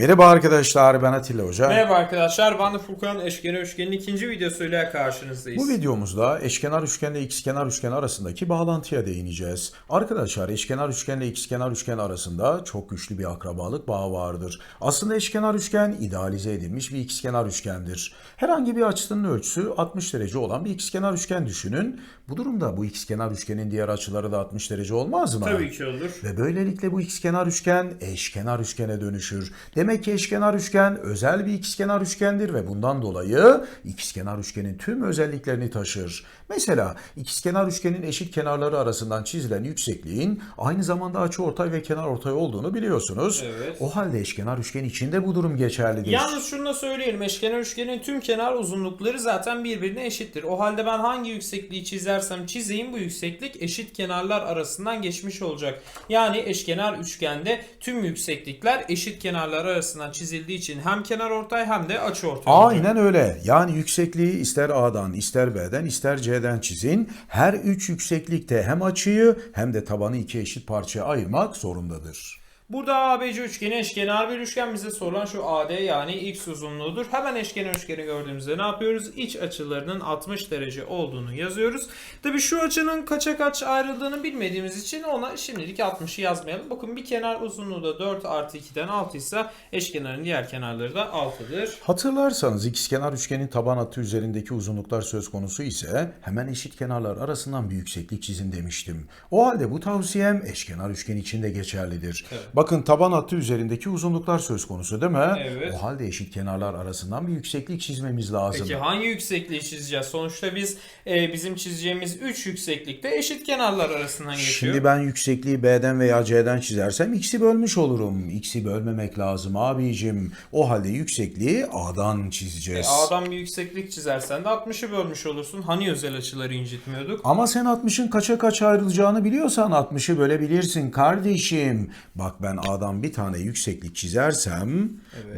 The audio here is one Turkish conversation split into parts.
Merhaba arkadaşlar ben Atilla Hoca. Merhaba arkadaşlar, ben de Furkan Eşkenar Üçgen'in ikinci videosuyla karşınızdayız. Bu videomuzda eşkenar üçgenle ikizkenar üçgen arasındaki bağlantıya değineceğiz. Arkadaşlar eşkenar üçgenle ikizkenar üçgen arasında çok güçlü bir akrabalık bağı vardır. Aslında eşkenar üçgen idealize edilmiş bir ikizkenar üçgendir. Herhangi bir açısının ölçüsü 60 derece olan bir ikizkenar üçgen düşünün. Bu durumda bu ikizkenar üçgenin diğer açıları da 60 derece olmaz mı? Tabii ki olur. Ve böylelikle bu ikizkenar üçgen eşkenar üçgene dönüşür. Demek ki eşkenar üçgen özel bir ikizkenar üçgendir ve bundan dolayı ikizkenar üçgenin tüm özelliklerini taşır. Mesela ikizkenar üçgenin eşit kenarları arasından çizilen yüksekliğin aynı zamanda açıortay ve kenarortay olduğunu biliyorsunuz. Evet. O halde eşkenar üçgen için de bu durum geçerlidir. Yalnız şunu da söyleyelim, eşkenar üçgenin tüm kenar uzunlukları zaten birbirine eşittir. O halde ben hangi yüksekliği çizersem çizeyim bu yükseklik eşit kenarlar arasından geçmiş olacak. Yani eşkenar üçgende tüm yükseklikler eşit kenarlar arasından çizildiği için hem kenar ortay hem de açı ortay. Aynen öyle. Yani yüksekliği ister A'dan, ister B'den, ister C'den çizin. Her üç yükseklikte hem açıyı hem de tabanı iki eşit parçaya ayırmak zorundadır. Burada ABC üçgeni eşkenar bir üçgen bize sorulan şu AD yani x uzunluğudur. Hemen eşkenar üçgeni gördüğümüzde ne yapıyoruz? İç açılarının 60 derece olduğunu yazıyoruz. Tabi şu açının kaça kaç ayrıldığını bilmediğimiz için ona şimdilik 60'ı yazmayalım. Bakın bir kenar uzunluğu da 4 artı 2'den 6 ise eşkenarın diğer kenarları da 6'dır. Hatırlarsanız ikizkenar üçgenin taban hattı üzerindeki uzunluklar söz konusu ise hemen eşit kenarlar arasından bir yükseklik çizin demiştim. O halde bu tavsiyem eşkenar üçgen için de geçerlidir. Evet. Bakın taban hattı üzerindeki uzunluklar söz konusu değil mi? Evet. O halde eşit kenarlar arasından bir yükseklik çizmemiz lazım. Peki hangi yüksekliği çizeceğiz? Sonuçta biz e, bizim çizeceğimiz 3 yükseklikte eşit kenarlar arasından geçiyor. Şimdi ben yüksekliği B'den veya C'den çizersem x'i bölmüş olurum. X'i bölmemek lazım abicim. O halde yüksekliği A'dan çizeceğiz. E, A'dan bir yükseklik çizersen de 60'ı bölmüş olursun. Hani özel açıları incitmiyorduk? Ama sen 60'ın kaça kaç ayrılacağını biliyorsan 60'ı bölebilirsin kardeşim. Bak ben A'dan bir tane yükseklik çizersem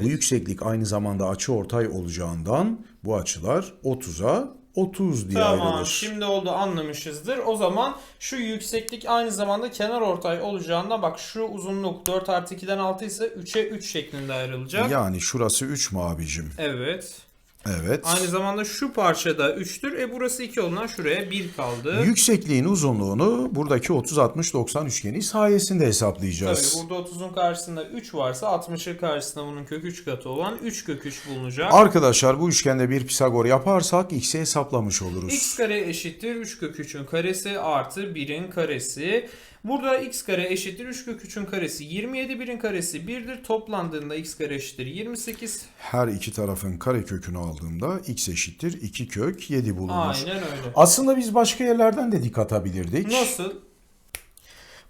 bu yükseklik aynı zamanda açı ortay olacağından bu açılar 30'a 30 diye Tamam ayrılır. şimdi oldu anlamışızdır. O zaman şu yükseklik aynı zamanda kenar ortay olacağında bak şu uzunluk 4 artı 2'den 6 ise 3'e 3 şeklinde ayrılacak. Yani şurası 3 mü abicim? Evet. Evet. Aynı zamanda şu parçada 3'tür. E burası 2 olduğundan şuraya 1 kaldı. Yüksekliğin uzunluğunu buradaki 30-60-90 üçgeni sayesinde hesaplayacağız. Tabii burada 30'un karşısında 3 varsa 60'ın karşısında bunun kök 3 katı olan 3 kök 3 bulunacak. Arkadaşlar bu üçgende bir Pisagor yaparsak x'i hesaplamış oluruz. x kare eşittir 3 kök 3'ün karesi artı 1'in karesi. Burada x kare eşittir 3 kök 3'ün karesi 27 1'in karesi 1'dir. Toplandığında x kare eşittir 28. Her iki tarafın karekökünü aldığımda x eşittir 2 kök 7 bulunur. Aynen öyle. Aslında biz başka yerlerden de dik atabilirdik. Nasıl?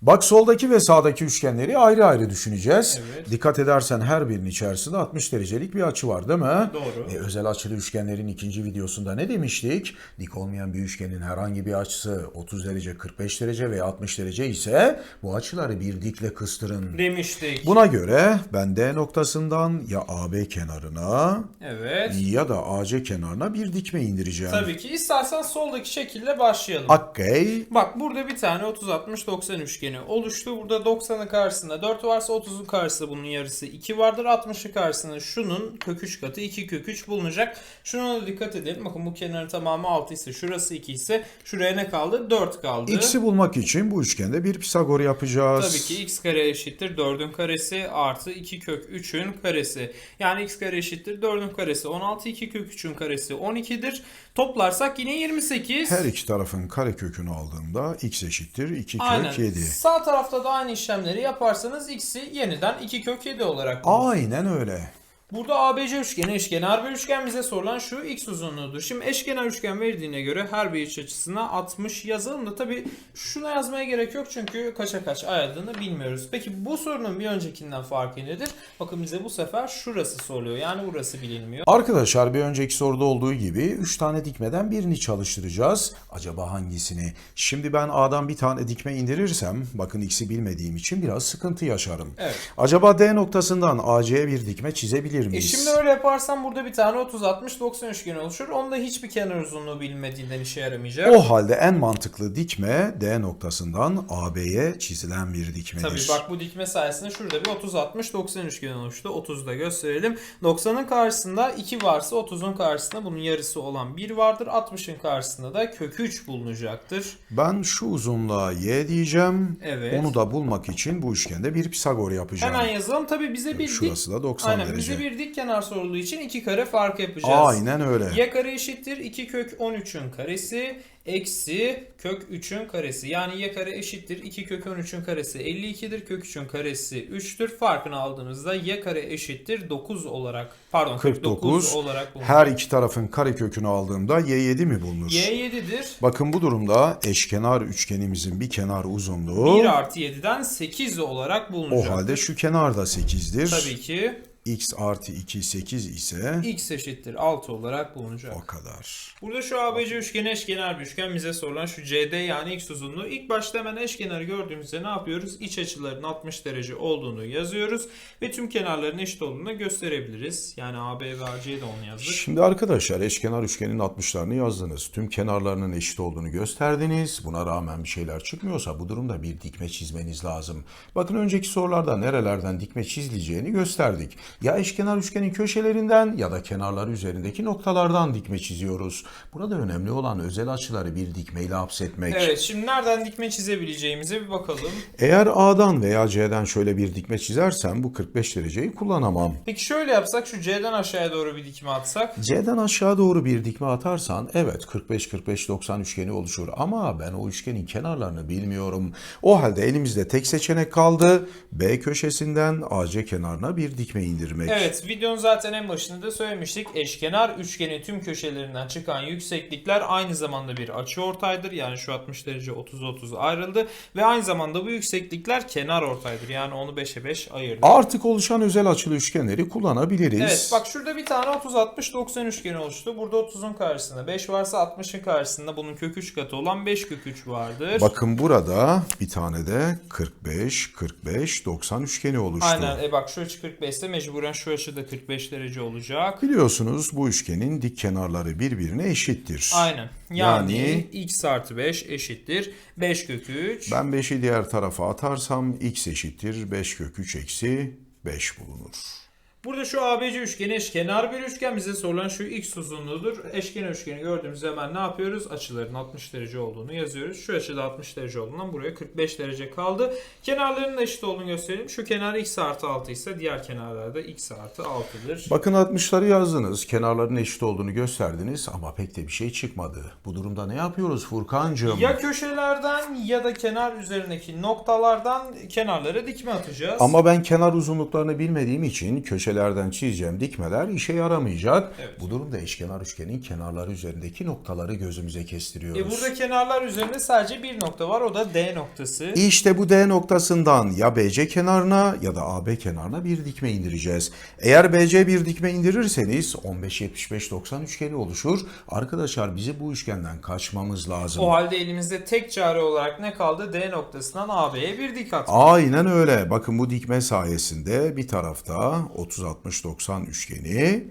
Bak soldaki ve sağdaki üçgenleri ayrı ayrı düşüneceğiz. Evet. Dikkat edersen her birinin içerisinde 60 derecelik bir açı var değil mi? Doğru. E, özel açılı üçgenlerin ikinci videosunda ne demiştik? Dik olmayan bir üçgenin herhangi bir açısı 30 derece, 45 derece veya 60 derece ise bu açıları bir dikle kıstırın. Demiştik. Buna göre ben D noktasından ya AB kenarına Evet. ya da AC kenarına bir dikme indireceğim. Tabii ki istersen soldaki şekilde başlayalım. Akkey Bak burada bir tane 30 60 90 üçgeni oluştu. Burada 90'ın karşısında 4 varsa 30'un karşısında bunun yarısı 2 vardır. 60'ın karşısında şunun kök 3 katı 2 kök 3 bulunacak. Şuna da dikkat edelim. Bakın bu kenarın tamamı 6 ise şurası 2 ise şuraya ne kaldı? 4 kaldı. X'i bulmak için bu üçgende bir Pisagor yapacağız. Tabii ki x kare eşittir 4'ün karesi artı 2 kök 3'ün karesi. Yani x kare eşittir 4'ün karesi 16 2 kök 3'ün karesi 12'dir. Toplarsak yine 28. Her iki tarafın karekökünü aldığımda x eşittir 2 kök Aynen. 7. Sağ tarafta da aynı işlemleri yaparsanız x'i yeniden 2 kök 7 olarak bulursunuz. Aynen öyle. Burada ABC üçgeni eşkenar bir üçgen bize sorulan şu x uzunluğudur. Şimdi eşkenar üçgen verdiğine göre her bir iç açısına 60 yazalım da tabi şuna yazmaya gerek yok çünkü kaça kaç ayırdığını bilmiyoruz. Peki bu sorunun bir öncekinden farkı nedir? Bakın bize bu sefer şurası soruluyor yani burası bilinmiyor. Arkadaşlar bir önceki soruda olduğu gibi 3 tane dikmeden birini çalıştıracağız. Acaba hangisini? Şimdi ben A'dan bir tane dikme indirirsem bakın x'i bilmediğim için biraz sıkıntı yaşarım. Evet. Acaba D noktasından AC'ye bir dikme çizebilir yapabilir E miyiz? şimdi öyle yaparsam burada bir tane 30 60 90 üçgeni oluşur. Onda hiçbir kenar uzunluğu bilinmediğinden işe yaramayacak. O halde en mantıklı dikme D noktasından AB'ye çizilen bir dikmedir. Tabii bak bu dikme sayesinde şurada bir 30 60 90 üçgeni oluştu. 30'u da gösterelim. 90'ın karşısında 2 varsa 30'un karşısında bunun yarısı olan 1 vardır. 60'ın karşısında da kök 3 bulunacaktır. Ben şu uzunluğa Y diyeceğim. Evet. Onu da bulmak için bu üçgende bir Pisagor yapacağım. Hemen yazalım. Tabii bize bir Şurası da 90 Aynen derece. bize bir dik kenar sorulduğu için iki kare fark yapacağız. Aynen öyle. Y kare eşittir 2 kök 13'ün karesi eksi kök 3'ün karesi. Yani y kare eşittir 2 kök 13'ün karesi 52'dir. Kök 3'ün karesi 3'tür. Farkını aldığımızda y kare eşittir 9 olarak pardon 49, 49. olarak bulunur. Her iki tarafın karekökünü aldığımda Y7 mi bulunur? y 7'dir. Bakın bu durumda eşkenar üçgenimizin bir kenar uzunluğu 1 artı 7'den 8 olarak o bulunacak. halde şu kenar da 8'dir. Tabii ki X artı 2 8 ise x eşittir 6 olarak bulunacak. o kadar. Burada şu ABC üçgeni eşkenar bir üçgen bize sorulan şu CD yani x uzunluğu. İlk başta hemen eşkenarı gördüğümüzde ne yapıyoruz? İç açıların 60 derece olduğunu yazıyoruz ve tüm kenarların eşit olduğunu gösterebiliriz. Yani AB ve AC'ye de onu yazdık. Şimdi arkadaşlar eşkenar üçgenin 60'larını yazdınız. Tüm kenarlarının eşit olduğunu gösterdiniz. Buna rağmen bir şeyler çıkmıyorsa bu durumda bir dikme çizmeniz lazım. Bakın önceki sorularda nerelerden dikme çizileceğini gösterdik. Ya eşkenar üçgenin köşelerinden ya da kenarları üzerindeki noktalardan dikme çiziyoruz. Burada önemli olan özel açıları bir dikmeyle hapsetmek. Evet şimdi nereden dikme çizebileceğimize bir bakalım. Eğer A'dan veya C'den şöyle bir dikme çizersem bu 45 dereceyi kullanamam. Peki şöyle yapsak şu C'den aşağıya doğru bir dikme atsak. C'den aşağı doğru bir dikme atarsan evet 45-45-90 üçgeni oluşur ama ben o üçgenin kenarlarını bilmiyorum. O halde elimizde tek seçenek kaldı. B köşesinden AC kenarına bir dikme indirmek. Evet videonun zaten en başında da söylemiştik. Eşkenar üçgenin tüm köşelerinden çıkan yükseklikler aynı zamanda bir açıortaydır. Yani şu 60 derece 30-30 ayrıldı. Ve aynı zamanda bu yükseklikler kenar ortaydır. Yani onu 5'e 5 ayırdık. Artık oluşan özel açılı üçgenleri kullanabiliriz. Evet bak şurada bir tane 30-60-90 üçgeni oluştu. Burada 30'un karşısında 5 varsa 60'ın karşısında bunun kök 3 katı olan 5 kök 3 vardır. Bakın burada bir tane de 45-45-90 üçgeni oluştu. Aynen e bak şu açı 45 ise mecburen şu açı da 45 derece olacak. Biliyorsunuz bu üçgenin dik kenarları birbirine eşittir. Aynen. Yani, Yani- x artı 5 eşittir 5 kök 3. Ben 5'i diğer tarafa atarsam x eşittir 5 kök 3 eksi 5 bulunur. Burada şu ABC üçgeni eşkenar bir üçgen. Bize sorulan şu x uzunluğudur. Eşkenar üçgeni gördüğümüz hemen ne yapıyoruz? Açıların 60 derece olduğunu yazıyoruz. Şu açıda 60 derece olduğundan buraya 45 derece kaldı. Kenarlarının eşit olduğunu gösterelim. Şu kenar x artı 6 ise diğer kenarlarda x artı 6'dır. Bakın 60'ları yazdınız, kenarların eşit olduğunu gösterdiniz ama pek de bir şey çıkmadı. Bu durumda ne yapıyoruz Furkancığım? Ya köşelerden ya da kenar üzerindeki noktalardan kenarlara dikme atacağız. Ama ben kenar uzunluklarını bilmediğim için köşelerden çizeceğim dikmeler işe yaramayacak. Evet. Bu durumda eşkenar üçgenin kenarları üzerindeki noktaları gözümüze kestiriyoruz. E burada kenarlar üzerinde sadece bir nokta var. O da D noktası. İşte bu D noktasından ya BC kenarına ya da AB kenarına bir dikme indireceğiz. Eğer BC bir dikme indirirseniz 15-75-90 üçgeni oluşur. Arkadaşlar bize bu üçgenden kaçmamız lazım. O halde elimizde tek çare olarak ne kaldı? D noktasından AB'ye bir dik atmak. Aynen öyle. Bakın bu dikme sayesinde bir tarafta 30-60-90 üçgeni,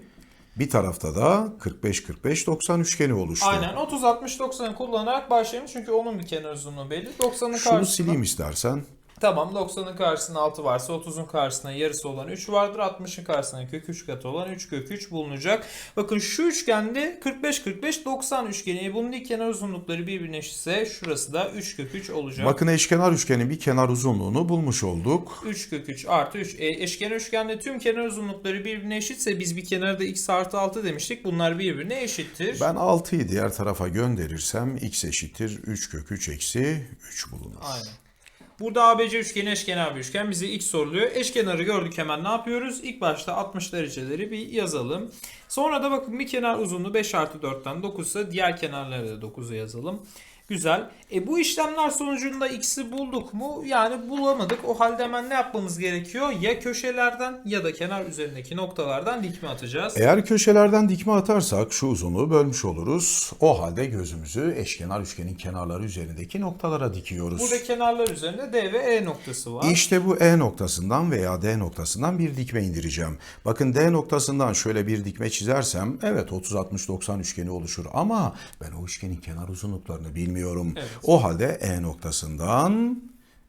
bir tarafta da 45-45-90 üçgeni oluştu. Aynen 30 60 90'ı kullanarak başlayalım çünkü onun bir kenar uzunluğu belli. 90'ın Şunu karşısında sileyim istersen. Tamam 90'ın karşısında 6 varsa 30'un karşısında yarısı olan 3 vardır. 60'ın karşısında kök 3 katı olan 3 kök 3 bulunacak. Bakın şu üçgende 45 45 90 üçgeni. Bunun dik kenar uzunlukları birbirine eşitse şurası da 3 kök 3 olacak. Bakın eşkenar üçgenin bir kenar uzunluğunu bulmuş olduk. 3 kök 3 artı 3. E, eşkenar üçgende tüm kenar uzunlukları birbirine eşitse biz bir kenarda x artı 6 demiştik. Bunlar birbirine eşittir. Ben 6'yı diğer tarafa gönderirsem x eşittir 3 kök 3 eksi 3 bulunur. Aynen. Burada ABC üçgeni eşkenar bir üçgen. Bize x soruluyor. Eşkenarı gördük hemen ne yapıyoruz? İlk başta 60 dereceleri bir yazalım. Sonra da bakın bir kenar uzunluğu 5 artı 4'ten 9 ise diğer kenarları da 9'a yazalım. Güzel. E bu işlemler sonucunda x'i bulduk mu? Yani bulamadık. O halde hemen ne yapmamız gerekiyor? Ya köşelerden ya da kenar üzerindeki noktalardan dikme atacağız. Eğer köşelerden dikme atarsak şu uzunluğu bölmüş oluruz. O halde gözümüzü eşkenar üçgenin kenarları üzerindeki noktalara dikiyoruz. Burada kenarlar üzerinde D ve E noktası var. İşte bu E noktasından veya D noktasından bir dikme indireceğim. Bakın D noktasından şöyle bir dikme çizersem evet 30-60-90 üçgeni oluşur ama ben o üçgenin kenar uzunluklarını bilmiyorum. Evet. O halde E noktasından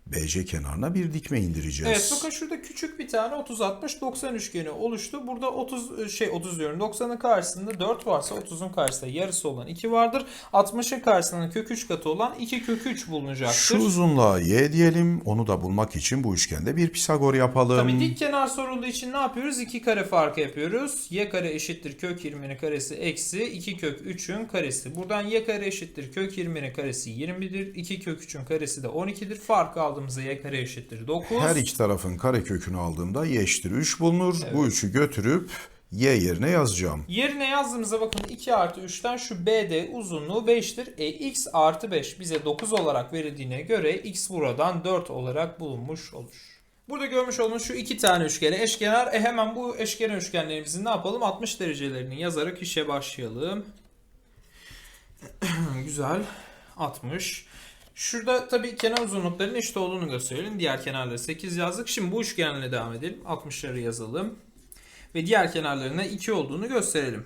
BC kenarına bir dikme indireceğiz. Evet bakın şurada küçük bir tane 30 60 90 üçgeni oluştu. Burada 30 şey 30 diyorum 90'ın karşısında 4 varsa 30'un karşısında yarısı olan 2 vardır. 60'ın karşısında kök 3 katı olan 2 kök 3 bulunacaktır. Şu uzunluğa Y diyelim. Onu da bulmak için bu üçgende bir Pisagor yapalım. Tabii dik kenar sorulduğu için ne yapıyoruz? 2 kare farkı yapıyoruz. Y kare eşittir kök 20'nin karesi eksi 2 kök 3'ün karesi. Buradan y kare eşittir kök 20'nin karesi 20'dir. 2 kök 3'ün karesi de 12'dir. Farkı aldığımızda y kare eşittir 9. Her iki tarafın karekökünü aldığımda Y eşittir 3 bulunur. Bu üçü götürüp Y yerine yazacağım. Yerine yazdığımızda bakın 2 artı 3'ten şu BD uzunluğu 5'tir. E, x artı 5 bize 9 olarak verildiğine göre x buradan 4 olarak bulunmuş olur. Burada görmüş olduğunuz şu iki tane üçgene eşkenar. E hemen bu eşkenar üçgenlerimizi ne yapalım? 60 derecelerini yazarak işe başlayalım. Güzel. 60. Şurada tabii kenar uzunluklarının eşit olduğunu gösterelim. Diğer kenarları 8 yazdık. Şimdi bu üçgenle devam edelim. 60'ları yazalım. Ve diğer kenarlarına 2 olduğunu gösterelim.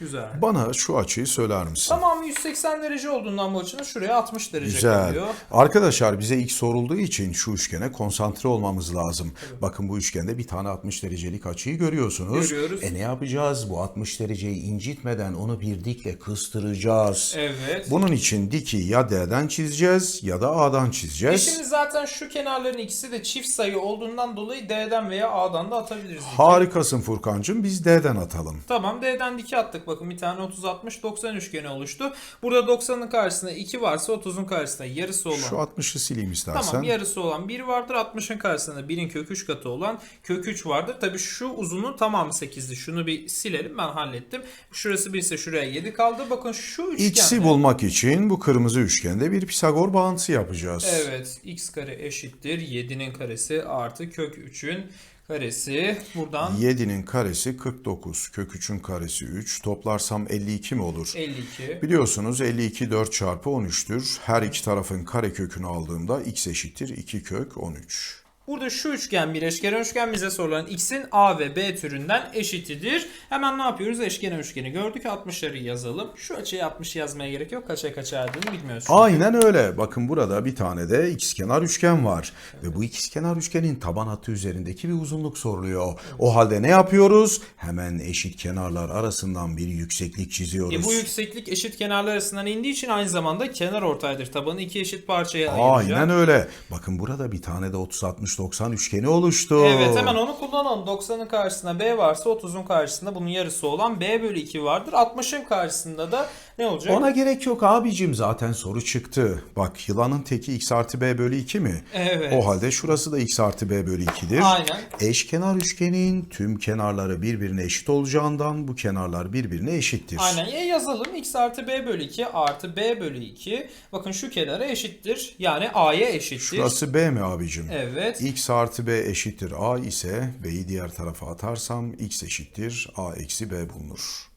Güzel. Bana şu açıyı söyler misin? Tamamı 180 derece olduğundan bu açının şuraya 60 derece Güzel. kalıyor. Arkadaşlar bize ilk sorulduğu için şu üçgene konsantre olmamız lazım. Bakın bu üçgende bir tane 60 derecelik açıyı görüyorsunuz. Görüyoruz. E ne yapacağız? Bu 60 dereceyi incitmeden onu bir dikle kıstıracağız. Evet. Bunun için diki ya D'den çizeceğiz ya da A'dan E çizeceğiz. şimdi zaten şu kenarların ikisi de çift sayı olduğundan dolayı D'den veya A'dan da atabiliriz. Harikasın Furkancığım biz D'den atalım. Tamam D'den dike attık. Bakın bir tane 30 60 90 üçgeni oluştu. Burada 90'ın karşısında 2 varsa 30'un karşısında yarısı olan Şu 60'ı sileyim istersen. Tamam yarısı olan 1 vardır. 60'ın karşısında 1'in kök 3 katı olan kök 3 vardır. Tabii şu uzunluğun tamamı 8'di. Şunu bir silelim ben hallettim. Şurası 1 ise şuraya 7 kaldı. Bakın şu üçgende. X'i bulmak için bu kırmızı üçgende bir Pisagor bağıntısı yapacağız. Evet x kare eşittir 7'nin karesi artı kök 3'ün karesi. Buradan 7'nin karesi 49, kök 3'ün karesi 3. Toplarsam 52 mi olur? 52. Biliyorsunuz 52 4 çarpı 13'tür. Her iki tarafın kare kökünü aldığımda x eşittir 2 kök 13. Burada şu üçgen bir eşkenar üçgen bize sorulan x'in a ve b türünden eşitidir. Hemen ne yapıyoruz? Eşkenar üçgeni gördük. 60'ları yazalım. Şu açıya 60 yazmaya gerek yok. Kaça kaça ardığını bilmiyoruz. Aynen öyle. Bakın burada bir tane de ikizkenar üçgen var. Ve bu ikizkenar üçgenin taban hattı üzerindeki bir uzunluk soruluyor. O halde ne yapıyoruz? Hemen eşit kenarlar arasından bir yükseklik çiziyoruz. E bu yükseklik eşit kenarlar arasından indiği için aynı zamanda kenar ortaydır. Tabanı iki eşit parçaya ayıracak. Aynen öyle. Bakın burada bir tane de 30-60-90 üçgeni oluştu. Evet hemen onu kullanalım. 90'ın karşısında B varsa 30'un karşısında bunun yarısı olan B bölü 2 vardır. 60'ın karşısında da ne olacak? Ona gerek yok abicim zaten soru çıktı. Bak yılanın teki x artı b bölü 2 mi? Evet. O halde şurası da x artı b bölü 2'dir. Aynen. Eşkenar üçgenin tüm kenarları birbirine eşit olacağından bu kenarlar birbirine eşittir. Aynen ya yazalım x artı b bölü 2 artı b bölü 2 bakın şu kenara eşittir yani a'ya eşittir. Şurası b mi abicim? Evet. X artı b eşittir a ise b'yi diğer tarafa atarsam x eşittir a eksi b bulunur.